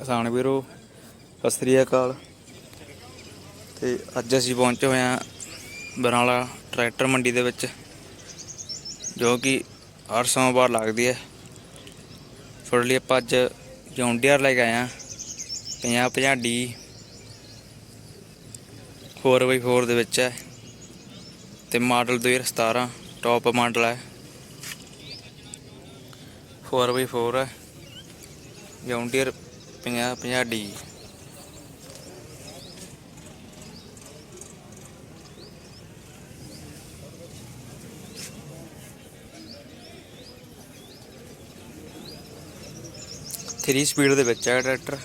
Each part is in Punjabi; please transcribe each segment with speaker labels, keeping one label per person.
Speaker 1: ਕਿਸਾਨ ਵੀਰੋ, ਸਤਿ ਸ੍ਰੀ ਅਕਾਲ। ਤੇ ਅੱਜ ਅਸੀਂ ਪਹੁੰਚੇ ਹੋਏ ਹਾਂ ਬਰਨਾਲਾ ਟਰੈਕਟਰ ਮੰਡੀ ਦੇ ਵਿੱਚ, ਜੋ ਕਿ ਹਰ ਸੋਮਵਾਰ ਲੱਗਦੀ ਹੈ। ਤੁਹਾਡੇ ਲਈ ਆਪਾਂ ਅੱਜ ਜੌਂਡੀਅਰ ਲੈ ਕੇ ਆਏ ਹਾਂ 50 50 ਡੀ 4x4 ਦੇ ਵਿੱਚ ਹੈ। ਤੇ ਮਾਡਲ 2017 ਟੌਪ ਮਾਡਲ ਹੈ। 4x4 ਹੈ। ਜੌਂਡੀਅਰ 50 50 ਡੀ ਥ੍ਰੀ ਸਪੀਡ ਦੇ ਵਿੱਚ ਹੈ ਟਰੈਕਟਰ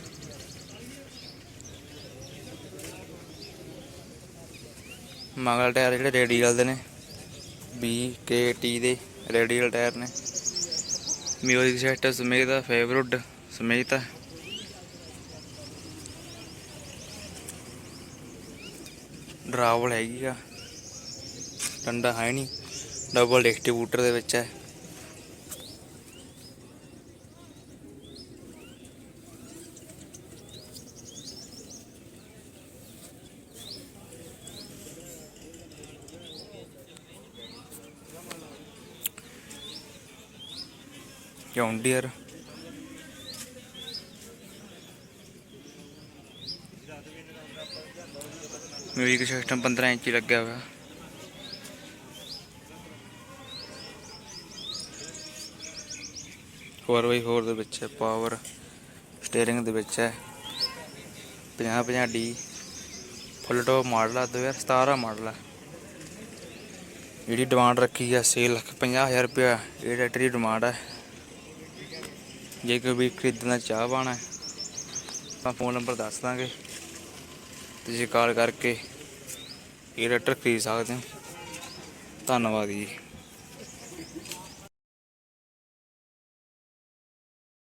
Speaker 1: ਮਗਲ ਟਾਇਰ ਜਿਹੜੇ ਰੇਡੀਅਲ ਦੇ ਨੇ 20 ਕੇ ਟੀ ਦੇ ਰੇਡੀਅਲ ਟਾਇਰ ਨੇ। ਮਿਊਜ਼ਿਕ ਸਿਸਟਮ ਸਮੇਤ ਦਾ ਫੇਵਰਟ ਸਮੇਤ ਡਰਾਵਲ ਹੈਗੀ ਆ। ਡੰਡਾ ਹੈ ਨਹੀਂ। ਡਬਲ ਡਿਸਟ੍ਰੀਬਿਊਟਰ ਦੇ ਵਿੱਚ ਹੈ। ਜੌਂਡੀਅਰ ਮਿਊਜ਼ਿਕ ਸਿਸਟਮ 15 ਇੰਚੀ ਲੱਗਿਆ ਹੋਇਆ। ਹੋਰ ਬਾਈ ਹੋਰ ਦੇ ਵਿੱਚ ਹੈ ਪਾਵਰ ਸਟੀਅਰਿੰਗ ਦੇ ਵਿੱਚ ਹੈ। 50 50 ਡੀ ਫੁੱਲ ਟੌਪ ਮਾਡਲ ਆ 2017 ਮਾਡਲ ਆ। ਜਿਹੜੀ ਡਿਮਾਂਡ ਰੱਖੀ ਆ 6 ਲੱਖ 50000 ਰੁਪਇਆ, ਇਹ ਟਰੈਕਟਰ ਦੀ ਡਿਮਾਂਡ ਹੈ ਜੇ ਕੋਈ ਵੀ ਖਰੀਦਣਾ ਚਾਹ ਪਾਣਾ ਆਪਾਂ ਫੋਨ ਨੰਬਰ ਦੱਸ ਦਾਂਗੇ। ਤੁਸੀਂ ਕਾਲ ਕਰਕੇ ਇਹ ਟਰੈਕਟਰ ਖਰੀਦ ਸਕਦੇ ਹੋ। ਧੰਨਵਾਦ ਜੀ।